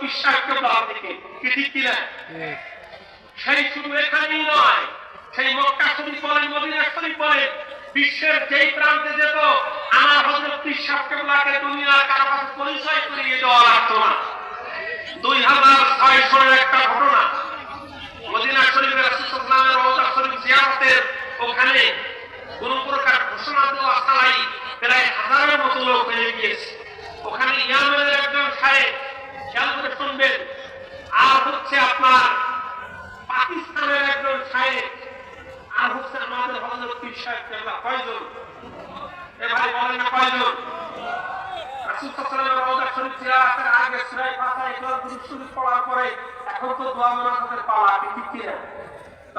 বিশ্বাসকে সেই শুধু এখানেই নয়, সেই মক্কা শরীফ বলেন, মদিনা শরীফ বলেন, বিশ্বের যেই প্রান্তে যেত আমার হজরত বিশ্বাস কেবলাকে দুনিয়ার কারও পরিচয় করিয়ে দেওয়া লাগতো না। দুই হাজার ছয় সালের একটা ঘটনা। মদিনা শরীফের রাসূলুল্লাহের রওজা শরীফ জিয়ারতের ওখানে কোন প্রকার ঘোষণা দেওয়া ছাড়াই প্রায় হাজারের মতো লোক হয়ে গিয়েছে। ওখানে ইয়ামেনের একজন সাহেব খেয়াল করে শুনবেন আর হচ্ছে আপনার পাকিস্তানের একজন সাহেব আর হচ্ছে আমাদের হজরত পীর সাহেব কেবলা কয়জন এ ভাই বলেন না কয়জন রাসূল সাল্লাল্লাহু আলাইহি ওয়াসাল্লাম শরীফ জিয়ারতের আগে সূরা ফাতিহা ইখলাস দুরূদ শরীফ পড়ার পরে এখন তো দোয়া মোনাজাতের পালা আপনি ঠিক কি না তো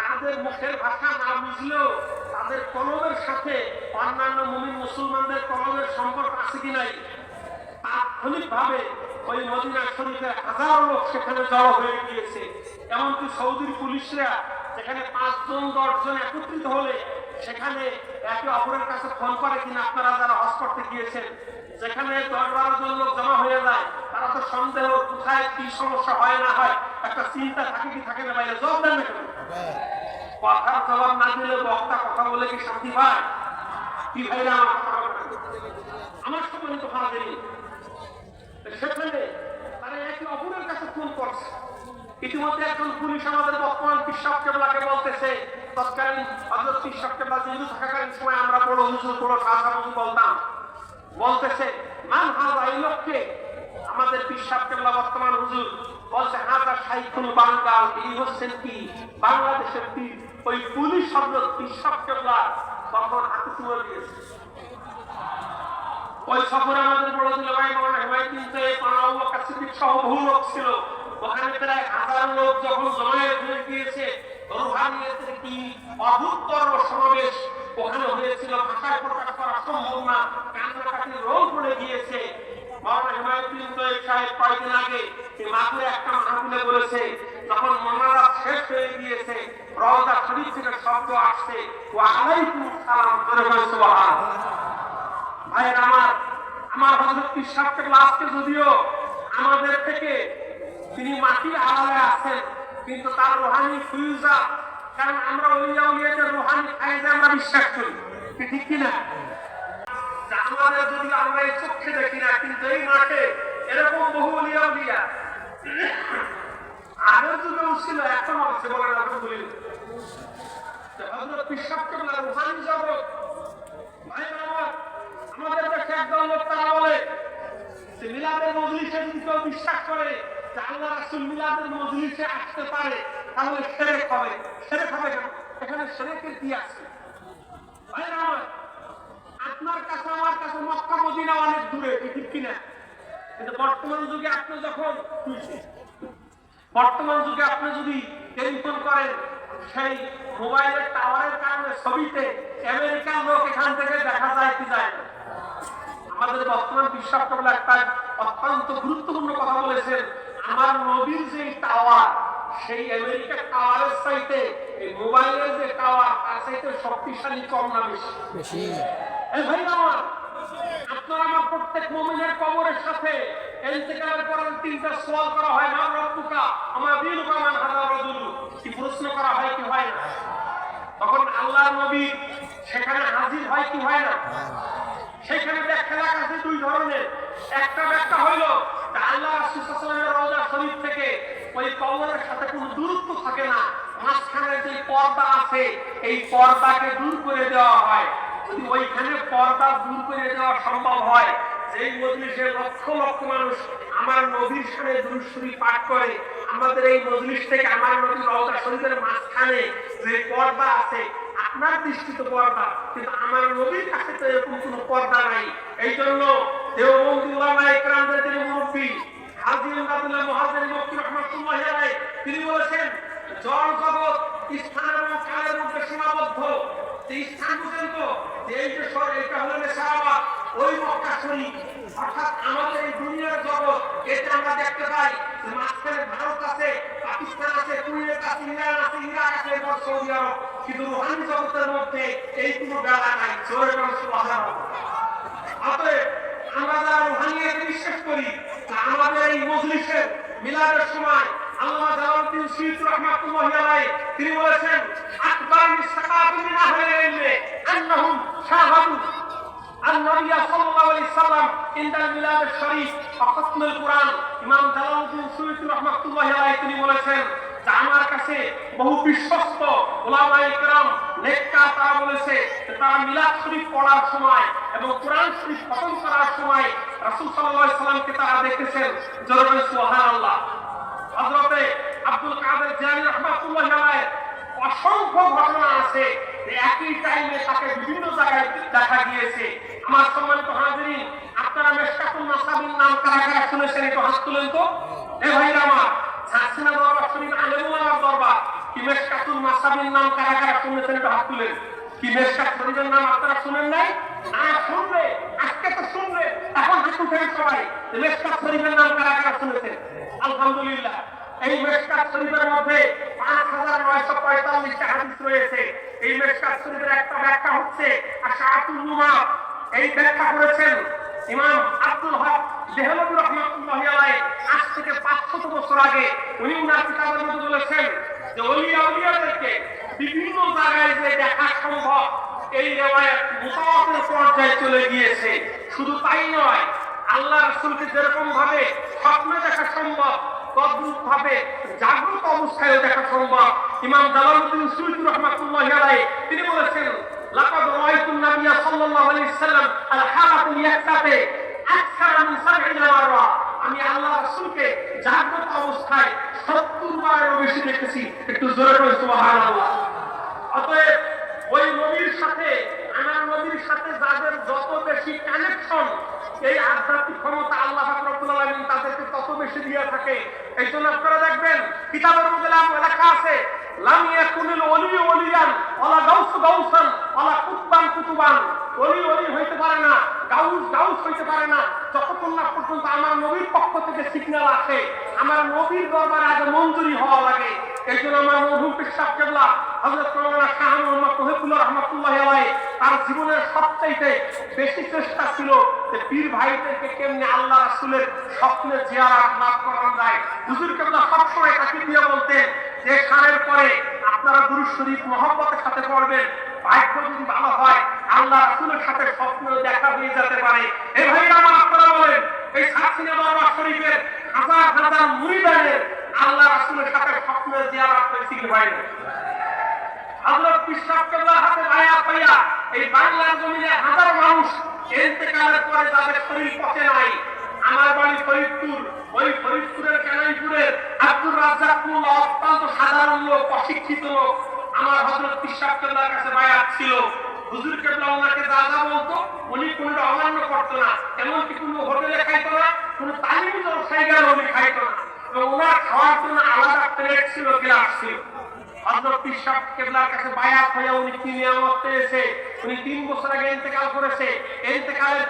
তাদের মুখের ভাষা না বুঝলেও তাদের কলমের সাথে অন্যান্য মুমিন মুসলমানদের কলমের সম্পর্ক আছে কি নাই? তাৎক্ষণিক ভাবে ওই মদিনা শরীফে হাজারো লোক সেখানে জড়ো হয়ে গিয়েছে। এমনকি সৌদির পুলিশরা যেখানে পাঁচজন, দশজন একত্রিত হলে সেখানে একে অপরের কাছে ফোন করে কিনা আপনারা যারা হজ করতে গিয়েছেন, যেখানে দশ বারো জন লোক জমা হয়ে যায়, তারা তো সন্দেহ কোথায়, কি সমস্যা হয়, না হয়, একটা চিন্তা থাকে কি থাকে না বাইরে, জবাব দেন না কেন? কথার জবাব না দিলে বক্তা কথা বলে কি শান্তি পায়? কি ভাইরা আমার কথা সম্মানিত ভাড়া সেখানে তারা একে অপরের কাছে ফোন করছে। ইতিমধ্যে একজন পুলিশ আমাদের বর্তমান পিসাব কেবলাকে বলতেছে, তৎকালীন হজরত পিসাব কেবলা যেহেতু থাকাকালীন সময় আমরা বড় হুজুর, বড় সাহায্য বলতাম, বলতেছে, মান হাজা এই লোককে আমাদের পিসাব কেবলা বর্তমান হুজুর বলছে হাজা সাইকুল বাঙ্গাল, এই হচ্ছেন কি? বাংলাদেশের কি? ওই পুলিশ পিসাব কেবলা? তখন হাতে তুলে দিয়েছে। ওই সফরে আমাদের বড় দিল ভাই হয় কিন্তু এই পানাউ কাছিদিক সহ বহু লোক ছিল। ওখানে প্রায় হাজার লোক যখন জমায়েত হয়ে গিয়েছে রুহানিয়তের কি অভূতপূর্ব সমাবেশ ওখানে হয়েছিল। ভাষায় প্রকাশ করা সম্ভব না। কান্নাকাটি রোগ পড়ে গিয়েছে। মাওলানা হিমায়ুদ্দিন সাহেব কয়েকদিন আগে এই মাগুরে একটা মাহফিলে বলেছে যখন মনারাত শেষ হয়ে গিয়েছে। রওজা শরীফ থেকে শব্দ আসছে ওয়া আলাইকুম সালাম জোরে বলে সুবহানাল্লাহ। ভাইয়ের আমার আমার হজরত পিসাব কেবল আজকে যদিও আমাদের থেকে তিনি মাটির আড়ালে আছেন, কিন্তু তার রোহানি ফুইজা কারণ আমরা ওলিয়া উলিয়াদের রোহানি খাইজে আমরা বিশ্বাস করি। ঠিক কিনা? আমাদের যদি আমরা এই চোখে দেখি না, কিন্তু এই মাঠে এরকম বহু উলিয়া উলিয়া। আগের যুগেও ছিল, এখনও আমার, আমাদের বলে, যে মিলাদের বিশ্বাস করে যে আল্লাহ আসতে পারে, তাহলে সেরেক হবে। সেরেক হবে কেন? এখানে সেরেকের কি আছে? ভাইয়ের আপনার কাছে, আমার কাছে মক্কা মদিনা অনেক দূরে কিনা? কিন্তু বর্তমান যুগে আপনি যখন বর্তমান যুগে আপনি যদি টেলিফোন করেন সেই মোবাইলের টাওয়ারের কারণে ছবিতে আমেরিকান লোক এখান থেকে দেখা যায় কি যায় আমাদের বর্তমান বিশ্বাস বলে একটা অত্যন্ত গুরুত্বপূর্ণ কথা বলেছেন আমার নবীর যে টাওয়ার সেই আমেরিকার টাওয়ারের চাইতে এই মোবাইলের যে টাওয়ার তার চাইতে শক্তিশালী কম না বেশি? বেশি। ভাই আমার আপনার আমার প্রত্যেক মুমিনের কবরের সাথে ইন্তেকালের পরে তিনটা সওয়াল করা হয় মা রব্বুকা, আমার দিনুকা মান হাদা রাজুল কি প্রশ্ন করা হয়, কি হয় না? তখন আল্লাহর নবী সেখানে হাজির হয়, কি হয় না? সেখানে ব্যাখ্যা আছে দুই ধরনের। একটা ব্যাখ্যা হইল আল্লাহ রাসূল সাল্লাল্লাহু রওজা শরীফ থেকে ওই কবরের সাথে কোনো দূরত্ব থাকে না। মাঝখানে যে পর্দা আছে, এই পর্দাকে দূর করে দেওয়া হয়। যদি ওইখানে পর্দা দূর করে দেওয়া সম্ভব হয় যেই মজলিসে লক্ষ লক্ষ মানুষ আমার নবীর সামনে দুরুশ্বরী পাঠ করে, আমাদের এই মজলিস থেকে আমার নবী রওজা শরীফের মাঝখানে যে পর্দা আছে, আপনার দৃষ্টিতে পর্দা, কিন্তু আমার নবীর কাছে তো এরকম কোনো পর্দা নাই। এই জন্য দেওবন্দি যিনি মুরব্বী তিনি বলেছেন, জল জগৎ যে এটা হলো নেশাবাদ ওই শরীফ অর্থাৎ আমাদের এই দুনিয়ার জগৎ এতে আমরা দেখতে পাই, যে মাঝখানে ভারত আছে, পাকিস্তান আছে কুয়েত আছে ইরান আছে, ইরাক আছে এবং সৌদি আরব কিন্তু রুহানি জগতের মধ্যে এই কোনো বেলা নাই। জোরে অতএব আমরা যারা রুহানিয়াতে বিশ্বাস করি আমাদের এই মজলিসের মিলাদের সময় আল্লাহ জালালউদ্দিন সুয়ুতি রাহমাতুল্লাহি আলাইহি, তিনি বলেছেন, আকবার মিসকাত মিন আহলি ইলমি আন্নাহুম শাহাদু النبي صلى الله عليه وسلم عند الميلاد الشريف وختم القرآن ইমাম জালালউদ্দিন সুয়ুতি রাহমাতুল্লাহি আলাইহি তিনি বলেছেন যে আমার কাছে বহু বিশ্বস্ত ওলামা ইকরাম লেখকা তারা বলেছে যে তারা মিলাদ শরীফ পড়ার সময় এবং কোরআন শরীফ খতম করার সময় রাসূল সাল্লাল্লাহু আলাইহি সাল্লামকে তারা দেখেছেন জোরে সুবহানাল্লাহ হযরতে আব্দুল কাদের জিলানী রাহমাতুল্লাহি আলাইহি অসংখ্য ঘটনা আছে যে একই টাইমে তাকে বিভিন্ন জায়গায় দেখা গিয়েছে আমার সম্মানিত হাজিরিন আপনারা মেশকাতুল মাসাবির নাম কারা কারা শুনেছেন একটু হাত তুলেন তো। এ ভাইরা আমার হাসিনা দরবার শরীফ আলেমুলার দরবার। কি মেশকাতুল মাসাবির নাম কারা কারা শুনেছেন একটু হাত তুলেন। কি মেশকাত শরীফের নাম আপনারা শুনেন নাই? না শুনলে আজকে তো শুনলে এখন হাত উঠেন সবাই মেশকাত শরীফের নাম কারা শুনেছেন আলহামদুলিল্লাহ, এই মেশকাত শরীফের মধ্যে পাঁচ হাজার নয়শো পঁয়তাল্লিশটা হাদিস রয়েছে। এই মেশকাত শরীফের একটা ব্যাখ্যা হচ্ছে, আশাআতুল নুমা এই ব্যাখ্যা করেছেন ইমাম আব্দুল হক দেহলবী রহমাতুল্লাহি আলাইহি আজ থেকে 500 বছর আগে উনি উনার কিতাবের মধ্যে বলেছেন যে ওলিয়া উলিয়াদেরকে বিভিন্ন জায়গায় যে দেখা সম্ভব, এই রেওয়ায়াত পর্যায়ে চলে গিয়েছে। শুধু তাই নয়, আল্লাহ রাসূলকে যেরকম ভাবে স্বপ্নে দেখা সম্ভব তদ্রূপ ভাবে জাগ্রত অবস্থায় দেখা সম্ভব। ইমাম জালালউদ্দিন সুয়ুতি রাহমাতুল্লাহ আলাইহি তিনি বলেছেন লাকাদ রাআইতুন নাবিয়্য সাল্লাল্লাহু আলাইহি সাল্লাম আল হারাতুল ইয়াকতাতে আকসার মিন সাবঈনা মাররা আমি আল্লাহ রাসূলকে জাগ্রত অবস্থায় 70 বারেরও বেশি দেখেছি। একটু জোরে করে সুবহানাল্লাহ। অতএব ওই নবীর সাথে, আমার নবীর সাথে যাদের যত বেশি কানেকশন এই আধ্যাত্মিক ক্ষমতা আল্লাহ রব্বুল আলামিন তাদেরকে তত বেশি দিয়ে থাকে। এই জন্য আপনারা দেখবেন, কিতাবের মধ্যে লেখা আছে, লাম ইয়াকুনুল ওলি ওলিয়ান ওয়ালা গাউস গাউসান ওয়ালা কুতবান কুতুবান। ওলি ওলি হইতে পারে না, গাউস গাউস হইতে পারে না। যতক্ষণ না পর্যন্ত আমার নবীর পক্ষ থেকে সিগন্যাল আসে, আমার নবীর দরবারে আগে মঞ্জুরি হওয়া লাগে। এই জন্য আমার মরহুম পিসাব কেবলা হযরত মাওলানা শাহ মোহাম্মদ তহিবুল্লাহ রহমাতুল্লাহ আলাইহি, তার জীবনের সবচাইতে বেশি চেষ্টা ছিল যে পীর ভাইদেরকে কেমনে আল্লাহ রাসূলের স্বপ্নে জিয়ারত লাভ করানো যায়। হুজুর কেবলা সবসময় তাকে দিয়ে বলতেন যে খানের পরে আপনারা দুরূদ শরীফ, মহব্বতের সাথে পড়বেন ভাগ্য যদি ভালো হয় আল্লাহ রাসূলের সাথে স্বপ্ন দেখা হয়ে যেতে পারে। এই ভাইরা আমার আপনারা বলেন, এই সাতসিনা দরবার শরীফের হাজার হাজার মুরিদানের আল্লাহ রাসূলের সাথে স্বপ্ন জিয়ারত হয়েছিল ভাই হযরত হইয়া এই বাংলার জমিনে হাজার মানুষ ইন্তেকালের পরে যাদের শরীর পচে নাই। আমার বাড়ি ফরিদপুর। ওই ফরিদপুরের কানাইপুরের আব্দুর রাজ্জাক অত্যন্ত সাধারণ লোক, অশিক্ষিত লোক। আমার হযরত পিসাব কাছে বায়াত ছিল। ওনার খাওয়ার জন্য আলাদা কাছে উনি পেয়েছে? উনি তিন বছর আগে করেছে।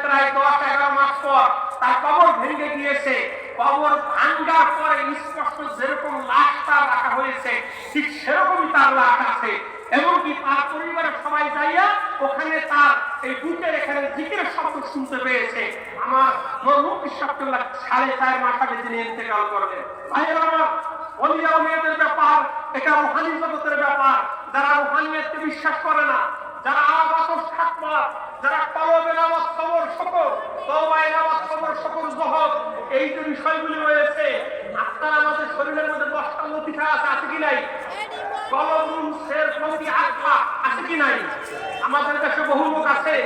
প্রায় দশ এগারো মাস পর তার কবর ভেঙে গিয়েছে কবর ভাঙ্গার পরে স্পষ্ট যেরকম লাশটা রাখা হয়েছে, ঠিক সেরকমই তার লাশ আছে। এমনকি তার পরিবারের সবাই যাইয়া ওখানে তার এই বুকের এখানে জিকিরের শব্দ শুনতে পেয়েছে। আমার পিসাব কেবলা সাড়ে চার মাস আগে তিনি ইন্তেকাল করলেন ভাইয়ের আমার অলিয়া মেয়েদের ব্যাপার, এটা রুহানি জগতের ব্যাপার। যারা রুহানিয়াতকে বিশ্বাস করে না যারা যারা এই যে বিষয়গুলি রয়েছে আপনার আমাদের শরীরের মধ্যে দশটা লতিফা আছে আছে কি নাই কলবুল শের প্রতি আত্মা আছে কি নাই আমাদের দেশে বহু লোক আছে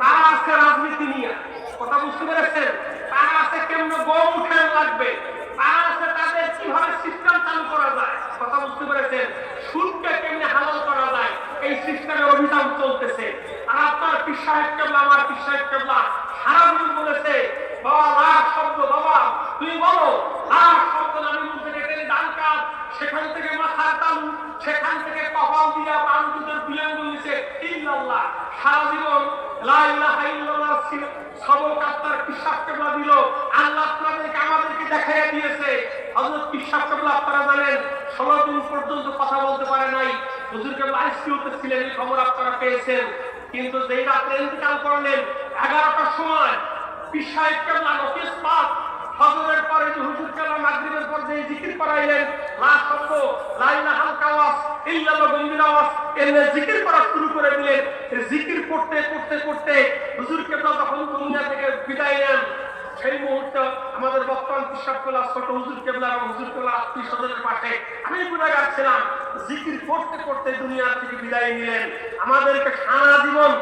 তারা আছে রাজনীতি নিয়ে কথা বুঝতে পেরেছেন তারা আছে কেমন গম উঠান লাগবে তারা আছে তাদের কি কীভাবে সিস্টেম চালু করা যায় কথা বুঝতে পেরেছেন সুদকে কেমনে হালাল করা যায় সিস্টেমের অভিযান চলতেছে। আর আপনার পীর সাহেব কেবলা, আমার পীর সাহেব কেবলা। সারাদিন বলেছে, বাবা লাখ শব্দ, বাবা তুই বলো লাখ শব্দ আমি বলতে গেলে ডান কাজ সেখান থেকে মাথার তালু সেখান থেকে কপাল দিয়া পান দুধের বিলম্ব নিছে ইল্লাল্লাহ সারা জীবন লা ইলাহা ইল্লাল্লাহ সবক আপনার পিসাব কেবলা দিল। আল্লাহ আপনাদেরকে, আমাদেরকে দেখাইয়া দিয়েছে। হযরত পিসাব কেবলা আপনারা জানেন ষোলো দিন পর্যন্ত কথা বলতে পারে নাই। হুজুর কেবলা ছিলেন, এই খবর আপনারা পেয়েছেন। কিন্তু যেই রাত্রে ইন্তেকাল করলেন, এগারোটার সময় পিসাব কেবলা নোটিশ পাস ফজরের পরে যে হুজুর কেবলা মাগরিবের পর যে জিকির করাইলেন, লা শব্দ, লা ইলাহা আওয়াজ ইল্লাল্লাহ গম্ভীর আওয়াজ এনে জিকির করা শুরু করে দিলেন। জিকির করতে করতে করতে হুজুর কেবলা যখন দুনিয়া থেকে বিদায় নেন সেই মুহূর্তে আমাদের বর্তমান পিসাব কেবলা ছোট হুজুর কেবলা এবং হুজুর কেবলা আত্মীয় স্বজনের পাশে আমি গুণাগার ছিলাম। জিকির করতে করতে দুনিয়া থেকে বিদায় নিলেন। আমাদেরকে সারা জীবন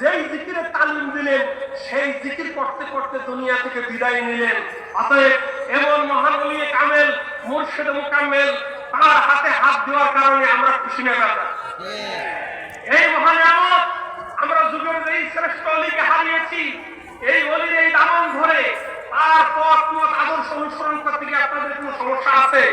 যেই জিকিরের তালিম দিলেন সেই জিকির করতে করতে দুনিয়া থেকে বিদায় নিলেন। অতএব এমন মহান অলিয়ে কামেল মুর্শিদ মুকাম্মেল তার হাতে হাত দেওয়ার কারণে আমরা খুশি না ব্যাপার। এই মহান আমরা যুগের এই শ্রেষ্ঠ অলিকে হারিয়েছি। এই অলির এই দামন ধরে তারপর আদর্শ অনুসরণ করতে গিয়ে আপনাদের কোনো সমস্যা আছে?